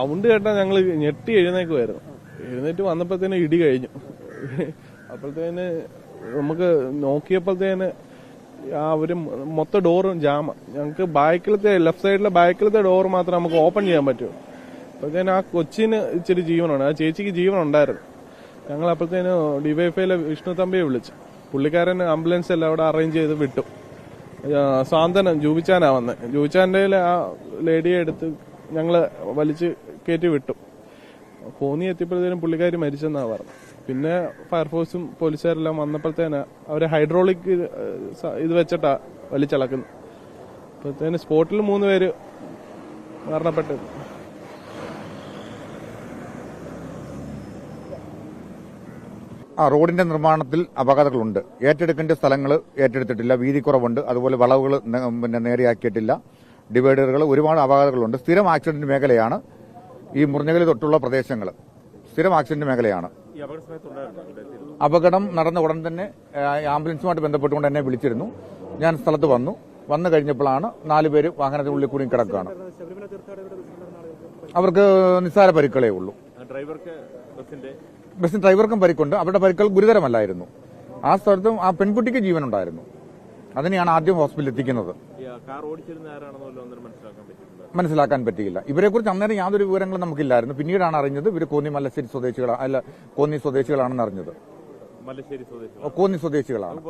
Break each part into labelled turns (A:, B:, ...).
A: Sound കേട്ടാൽ ഞങ്ങൾ ഞെട്ടി എഴുന്നേക്കുമായിരുന്നു എഴുന്നേറ്റ് വന്നപ്പോഴത്തേന് ഇടി കഴിഞ്ഞു. അപ്പോഴത്തേന് നമുക്ക് നോക്കിയപ്പോഴത്തേന് ആ ഒരു മൊത്തം ഡോറും ജാമ. ഞങ്ങൾക്ക് ബാക്കിലത്തെ ലെഫ്റ്റ് സൈഡിലെ ബാക്കിലത്തെ ഡോർ മാത്രം നമുക്ക് ഓപ്പൺ ചെയ്യാൻ പറ്റൂ. അപ്പോഴത്തേന് ആ കൊച്ചിന് ഇച്ചിരി ജീവനുണ്ട്. ആ ചേച്ചിക്ക് ജീവൻ ഉണ്ടായിരുന്നു ഞങ്ങൾ അപ്പോഴത്തേന് ഡിവൈഫൈയിലെ വിഷ്ണു തമ്പിയെ വിളിച്ചു. പുള്ളിക്കാരൻ ആംബുലൻസ് എല്ലാം അവിടെ അറേഞ്ച് ചെയ്ത് വിട്ടു. സാന്ത്വനം ജൂബിച്ചാനാ വന്നത് ജൂബിച്ചാന്റെ ആ ലേഡിയെ എടുത്ത് ഞങ്ങൾ വലിച്ച് കയറ്റി വിട്ടു. കോന്നി എത്തിയപ്പോഴത്തേനും പുള്ളിക്കാരി മരിച്ചെന്നാ പറഞ്ഞു. പിന്നെ ഫയർഫോഴ്സും പോലീസുകാരെല്ലാം വന്നപ്പോഴത്തേന് അവർ ഹൈഡ്രോളിക് ഇത് വെച്ചിട്ടാ വലിച്ചിളക്കുന്നത് അപ്പോഴത്തേന് സ്പോട്ടിൽ മൂന്ന് പേര് മരണപ്പെട്ടു.
B: ആ റോഡിന്റെ നിർമ്മാണത്തിൽ അപകടങ്ങളുണ്ട്. ഏറ്റെടുക്കേണ്ട സ്ഥലങ്ങൾ ഏറ്റെടുത്തിട്ടില്ല. വീതി കുറവുണ്ട് അതുപോലെ വളവുകൾ പിന്നെ നേരെയാക്കിയിട്ടില്ല. ഡിവൈഡറുകൾ ഒരുപാട് അപകടങ്ങളുണ്ട്. സ്ഥിരം ആക്സിഡന്റ് മേഖലയാണ് ഈ മുറിഞ്ഞകലി തൊട്ടുള്ള പ്രദേശങ്ങൾ സ്ഥിരം ആക്സിഡന്റ് മേഖലയാണ്. അപകടം നടന്ന ഉടൻ തന്നെ ആംബുലൻസുമായിട്ട് ബന്ധപ്പെട്ടുകൊണ്ട് എന്നെ വിളിച്ചിരുന്നു. ഞാൻ സ്ഥലത്ത് വന്നു. വന്നു കഴിഞ്ഞപ്പോഴാണ് നാലുപേര് വാഹനത്തിനുള്ളിൽ കൂടി കിടക്കുകയാണ്. അവർക്ക് നിസ്സാര പരിക്കളേ ഉള്ളൂ. ബസ്സിന് ഡ്രൈവർക്കും പരിക്കുണ്ട്. അവരുടെ പരിക്കൾ ഗുരുതരമല്ലായിരുന്നു. ആ സ്ഥലത്തും ആ പെൺകുട്ടിക്ക് ജീവനുണ്ടായിരുന്നു. അതിനെയാണ് ആദ്യം ഹോസ്പിറ്റലിൽ എത്തിക്കുന്നത്.
C: മനസ്സിലാക്കാൻ
B: പറ്റിയില്ല. ഇവരെക്കുറിച്ച് അന്നേരം യാതൊരു വിവരങ്ങളും നമുക്കില്ലായിരുന്നു. പിന്നീടാണ് അറിഞ്ഞത് ഇവർ കോന്നി മല്ലശ്ശേരി സ്വദേശികളാണ് അല്ല കോന്നി സ്വദേശികളാണെന്ന് അറിഞ്ഞത്. കോന്നി സ്വദേശികളാണ്.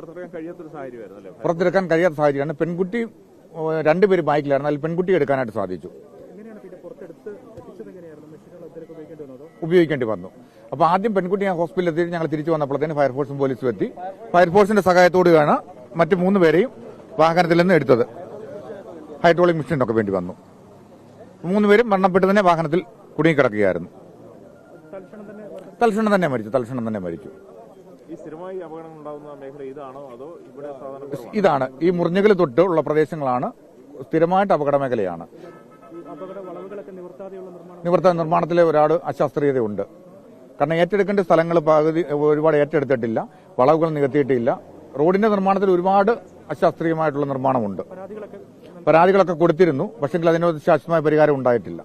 B: പുറത്തെടുക്കാൻ കഴിയാത്ത സാഹചര്യമാണ്. പെൺകുട്ടി രണ്ടുപേര് ബൈക്കിലായിരുന്നു. അതിൽ പെൺകുട്ടി എടുക്കാനായിട്ട് സാധിച്ചു. ഉപയോഗിക്കേണ്ടി വന്നു. അപ്പൊ ആദ്യം പെൺകുട്ടി ഞാൻ ഹോസ്പിറ്റലിൽ എത്തി ഞങ്ങൾ തിരിച്ചു വന്നപ്പോഴത്തേന് ഫയർഫോഴ്സും പോലീസും എത്തി. ഫയർഫോഴ്സിന്റെ സഹായത്തോടെയാണ് മറ്റു മൂന്ന് പേരെയും വാഹനത്തിൽ നിന്ന് എടുത്തത്. ഹൈഡ്രോളിക് മെഷീനൊക്കെ വേണ്ടി വന്നു. മൂന്ന് പേരും മരണപ്പെട്ട് തന്നെ വാഹനത്തിൽ കുടുങ്ങിക്കിടക്കുകയായിരുന്നു. തൽക്ഷണം തന്നെ മരിച്ചു തൽക്ഷണം തന്നെ മരിച്ചു.
C: ഇതാണോ
B: ഈ മുറിഞ്ഞകൽ തൊട്ട് ഉള്ള പ്രദേശങ്ങളാണ് സ്ഥിരമായിട്ട് അപകട മേഖലയാണ്. നിവർത്ത നിർമ്മാണത്തിലെ ഒരാൾ അശാസ്ത്രീയതയുണ്ട്. കാരണം ഏറ്റെടുക്കേണ്ട സ്ഥലങ്ങൾ പകുതി ഒരുപാട് ഏറ്റെടുത്തിട്ടില്ല. വളവുകൾ നികത്തിയിട്ടില്ല. റോഡിന്റെ നിർമ്മാണത്തിൽ ഒരുപാട് അശാസ്ത്രീയമായിട്ടുള്ള നിർമ്മാണമുണ്ട്. പരാതികളൊക്കെ കൊടുത്തിരുന്നു. പക്ഷെങ്കിൽ അതിനൊരു ശാശ്വതമായ പരിഹാരം ഉണ്ടായിട്ടില്ല.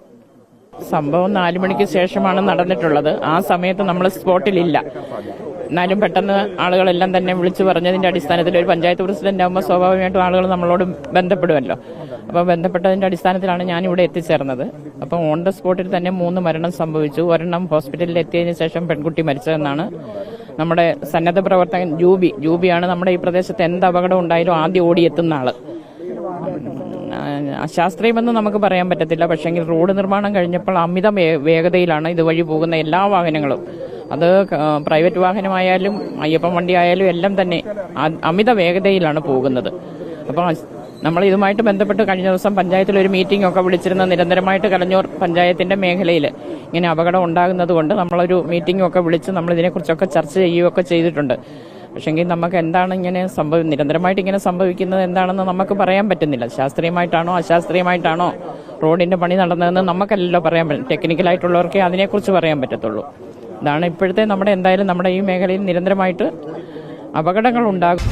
D: സംഭവം നാലു മണിക്ക് ശേഷമാണ് നടന്നിട്ടുള്ളത്. ആ സമയത്ത് നമ്മൾ സ്പോട്ടിലില്ല. എന്നാലും പെട്ടെന്ന് ആളുകളെല്ലാം തന്നെ വിളിച്ചു പറഞ്ഞതിന്റെ അടിസ്ഥാനത്തിൽ ഒരു പഞ്ചായത്ത് പ്രസിഡന്റ് ആകുമ്പോൾ സ്വാഭാവികമായിട്ടും ആളുകൾ നമ്മളോട് ബന്ധപ്പെടുമല്ലോ. അപ്പോൾ ബന്ധപ്പെട്ടതിന്റെ അടിസ്ഥാനത്തിലാണ് ഞാൻ ഇവിടെ എത്തിച്ചേർന്നത്. അപ്പോൾ ഓൺ ദ സ്പോട്ടിൽ തന്നെ മൂന്ന് മരണം സംഭവിച്ചു. ഒരെണ്ണം ഹോസ്പിറ്റലിൽ എത്തിയതിന് ശേഷം പെൺകുട്ടി മരിച്ചതെന്നാണ് നമ്മുടെ സന്നദ്ധ പ്രവർത്തകൻ ജൂബി. ജൂബിയാണ് നമ്മുടെ ഈ പ്രദേശത്ത് എന്ത് അപകടം ഉണ്ടായാലും ആദ്യം ഓടിയെത്തുന്ന ആൾ. അശാസ്ത്രീയമെന്ന് നമുക്ക് പറയാൻ പറ്റത്തില്ല. പക്ഷേങ്കിൽ റോഡ് നിർമ്മാണം കഴിഞ്ഞപ്പോൾ അമിത വേഗതയിലാണ് ഇതുവഴി പോകുന്ന എല്ലാ വാഹനങ്ങളും. അത് പ്രൈവറ്റ് വാഹനമായാലും അയ്യപ്പൻ വണ്ടി ആയാലും എല്ലാം തന്നെ അമിത വേഗതയിലാണ് പോകുന്നത്. അപ്പോൾ നമ്മൾ ഇതുമായിട്ട് ബന്ധപ്പെട്ട് കഴിഞ്ഞ ദിവസം പഞ്ചായത്തിൽ ഒരു മീറ്റിംഗ് ഒക്കെ വിളിച്ചിരുന്ന. നിരന്തരമായിട്ട് കലഞ്ഞൂർ പഞ്ചായത്തിന്റെ മേഖലയിൽ ഇങ്ങനെ അപകടം ഉണ്ടാകുന്നത് കൊണ്ട് നമ്മളൊരു മീറ്റിംഗ് ഒക്കെ വിളിച്ച് നമ്മൾ ഇതിനെക്കുറിച്ചൊക്കെ ചർച്ച ചെയ്യുകയൊക്കെ ചെയ്തിട്ടുണ്ട്. പക്ഷെങ്കിൽ നമുക്ക് എന്താണ് ഇങ്ങനെ സംഭവം നിരന്തരമായിട്ട് ഇങ്ങനെ സംഭവിക്കുന്നത് എന്താണെന്ന് നമുക്ക് പറയാൻ പറ്റുന്നില്ല. ശാസ്ത്രീയമായിട്ടാണോ അശാസ്ത്രീയമായിട്ടാണോ റോഡിന്റെ പണി നടന്നതെന്ന് നമുക്കല്ലല്ലോ പറയാൻ പറ്റും ടെക്നിക്കലായിട്ടുള്ളവർക്കേ അതിനെക്കുറിച്ച് പറയാൻ പറ്റത്തുള്ളൂ. ഇതാണ് ഇപ്പോഴത്തെ നമ്മുടെ എന്തായാലും നമ്മുടെ ഈ മേഖലയിൽ നിരന്തരമായിട്ട് അപകടങ്ങൾ ഉണ്ടാകും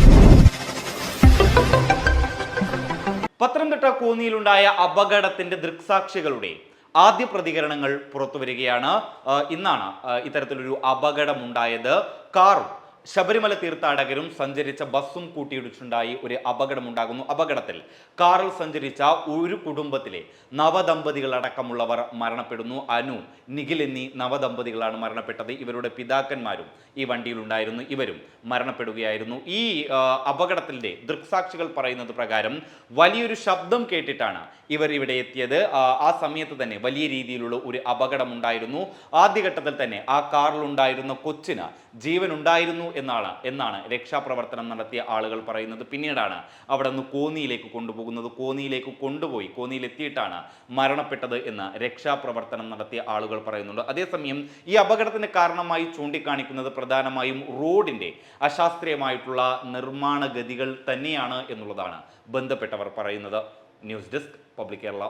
E: പത്തനംതിട്ട കോന്നിയിലുണ്ടായ അപകടത്തിന്റെ ദൃക്സാക്ഷികളുടെ ആദ്യ പ്രതികരണങ്ങൾ പുറത്തു വരികയാണ് ഇന്നാണ് ഇത്തരത്തിലൊരു അപകടമുണ്ടായത്. കാറും ശബരിമല തീർത്ഥാടകരും സഞ്ചരിച്ച ബസ്സും കൂട്ടിയിടിച്ചുണ്ടായി ഒരു അപകടമുണ്ടാകുന്നു. അപകടത്തിൽ കാറിൽ സഞ്ചരിച്ച ഒരു കുടുംബത്തിലെ നവദമ്പതികൾ അടക്കമുള്ളവർ മരണപ്പെടുന്നു. അനു നിഖിൽ എന്നീ നവദമ്പതികളാണ് മരണപ്പെട്ടത്. ഇവരുടെ പിതാക്കന്മാരും ഈ വണ്ടിയിലുണ്ടായിരുന്നു. ഇവരും മരണപ്പെടുകയായിരുന്നു. ഈ അപകടത്തിന്റെ ദൃക്സാക്ഷികൾ പറയുന്നത് പ്രകാരം വലിയൊരു ശബ്ദം കേട്ടിട്ടാണ് ഇവർ ഇവിടെ എത്തിയത്. ആ, സമയത്ത് തന്നെ വലിയ രീതിയിലുള്ള ഒരു അപകടമുണ്ടായിരുന്നു. ആദ്യഘട്ടത്തിൽ തന്നെ ആ കാറിലുണ്ടായിരുന്ന കൊച്ചിന് ജീവൻ ഉണ്ടായിരുന്നു എന്നാണ് എന്നാണ് രക്ഷാപ്രവർത്തനം നടത്തിയ ആളുകൾ പറയുന്നത്. പിന്നീടാണ് അവിടെ നിന്ന് കോന്നിയിലേക്ക് കൊണ്ടുപോകുന്നത്. കോന്നിയിലേക്ക് കൊണ്ടുപോയി കോന്നിയിലെത്തിയിട്ടാണ് മരണപ്പെട്ടത് എന്ന് രക്ഷാപ്രവർത്തനം നടത്തിയ ആളുകൾ പറയുന്നുണ്ട്. അതേസമയം ഈ അപകടത്തിന് കാരണമായി ചൂണ്ടിക്കാണിക്കുന്നത് പ്രധാനമായും റോഡിന്റെ അശാസ്ത്രീയമായിട്ടുള്ള നിർമ്മാണഗതികൾ തന്നെയാണ് എന്നുള്ളതാണ് ബന്ധപ്പെട്ടവർ പറയുന്നത്. News desk public Kerala.